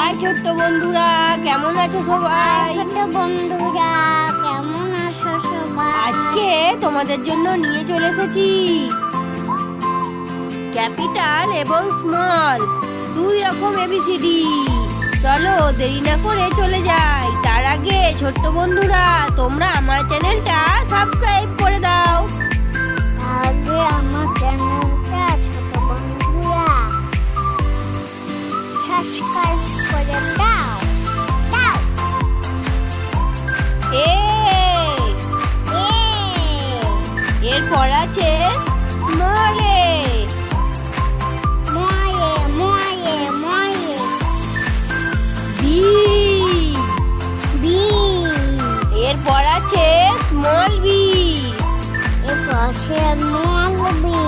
High ছোট্ট বন্ধুরা কেমন আছো সবাই? ছোট বন্ধুরা কেমন আছো সবাই? আজকে তোমাদের জন্য নিয়ে চলে এসেছি ক্যাপিটাল এবং স্মল দুই রকম এবিসিডি চলো দেরি না করে চলে যাই। তার আগে ছোট্ট বন্ধুরা তোমরা আমার চ্যানেলটা সাবস্ক্রাইব করে দাও। আগে আমার চ্যানেলটা এরপর আছে স্মল এ ময়ে ময়ে ময়ে বি বি এরপর আছে স্মল বি এ পাশে মল বি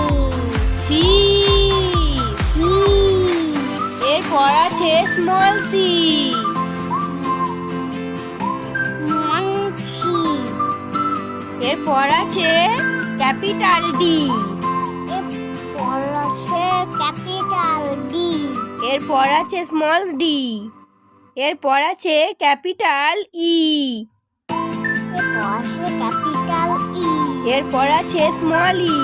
সি সি এরপর আছে স্মল সি এরপর আছে ক্যাপিটাল ডি। এ পড়ছে ক্যাপিটাল ডি। এরপর আছে স্মল ডি। এরপর আছে ক্যাপিটাল ই। এ পাশে ক্যাপিটাল ই। এরপর আছে স্মল ই।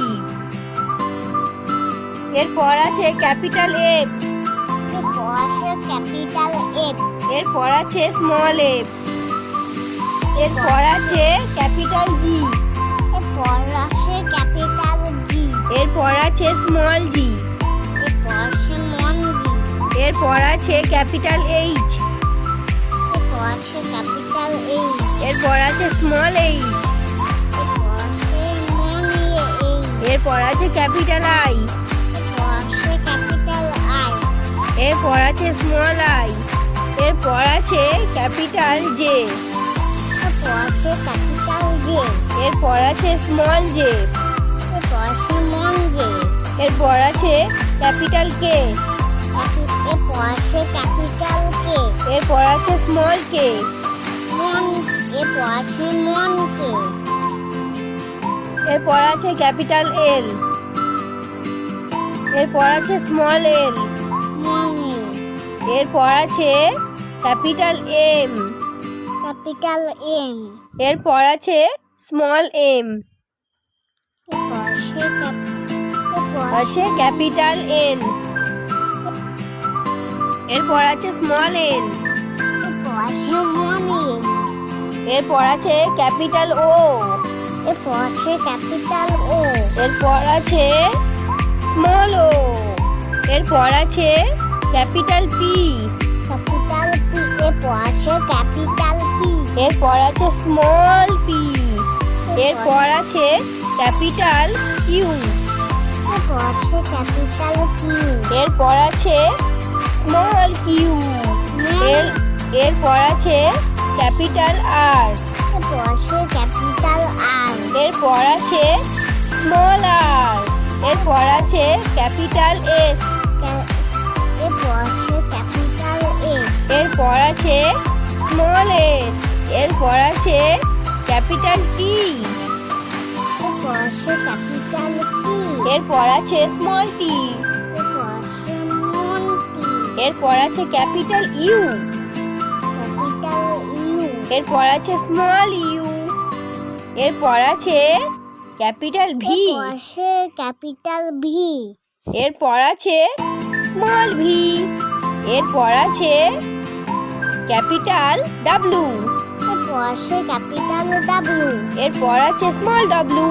এরপর আছে ক্যাপিটাল এফ। এ পাশে ক্যাপিটাল এফ। এরপর আছে স্মল এফ। এরপর আছে ক্যাপিটাল জি। এ পড়ছে ক্যাপিটাল জি এরপর আছে স্মল জি এ পাশে মন জি এরপর আছে ক্যাপিটাল এইচ ক্যাপিটাল এই এরপর আছে স্মল এইচ মন ইয়ে এরপর আছে ক্যাপিটাল আই এরপর আছে স্মল আই এরপর আছে ক্যাপিটাল জে পাশে ক্যাপিটাল জে এরপর আছে স্মল জে এ পাশে মন জে এরপর আছে ক্যাপিটাল কে ক্যাপি- এ পাশে ক্যাপিটাল কে এরপর আছে স্মল কে মন এ পাশে মন কে এরপর আছে ক্যাপিটাল এল এরপর আছে স্মল এল এরপর আছে ক্যাপিটাল এম ক্যাপিটাল এম। এরপর আছে স্মল এম। আছে ক্যাপিটাল এন। এরপর আছে স্মল এন। এরপর আছে ক্যাপিটাল ও। এ আছে ক্যাপিটাল ও। এরপর আছে স্মল ও। এরপর আছে ক্যাপিটাল পি। Capital P. এ পাশে ক্যাপিটাল এরপর আছে স্মল পি এরপর আছে ক্যাপিটাল কিউ ক্যাপিটাল এরপর আছে স্মল কিউ এর এরপর আছে ক্যাপিটাল আর এ ক্যাপিটাল আর এরপর আছে স্মল আর এরপর আছে ক্যাপিটাল এস এ পাশে ক্যাপিটাল এস এরপর আছে স্মল এস এরপর আছে ক্যাপিটাল টি এরপর আছে স্মল টি এরপর আছে ক্যাপিটাল ইউ এরপর আছে স্মল ইউ এরপর আছে ক্যাপিটাল ভি ক্যাপিটাল ভি এরপর আছে স্মল ভি এরপর আছে ক্যাপিটাল ডাব্লু পাশে ক্যাপিটাল ডাব্লিউ এরপর আছে স্মল ডাব্লু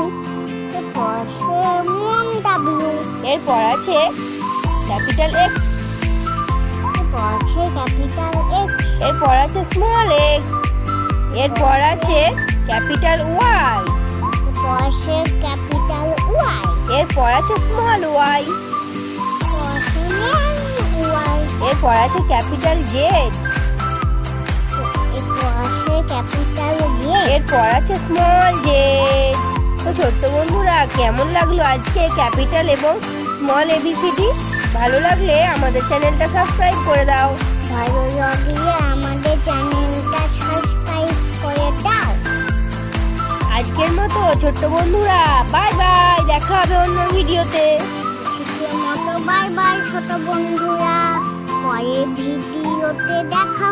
এ পাশে মন এরপর আছে ক্যাপিটাল এক্স এ পাশে ক্যাপিটাল এক্স এরপর আছে স্মল এক্স এরপর আছে ক্যাপিটাল ওয়াই এ পাশে ক্যাপিটাল ওয়াই এরপর আছে স্মল ওয়াই এরপর আছে ক্যাপিটাল জেড এরপর আছে স্মল জেড তো ছোট্ট বন্ধুরা কেমন লাগল আজকে ক্যাপিটাল এবং স্মল এবিসিডি ভালো লাগলে আমাদের চ্যানেলটা সাবস্ক্রাইব করে দাও। ভালো লাগলে আমাদের চ্যানেলটা সাবস্ক্রাইব করে দাও। আজকের মতো ছোট্ট বন্ধুরা বাই বাই দেখা হবে অন্য ভিডিওতে। আজকের মতো বাই বাই ছোট বন্ধুরা পরের ভিডিওতে দেখা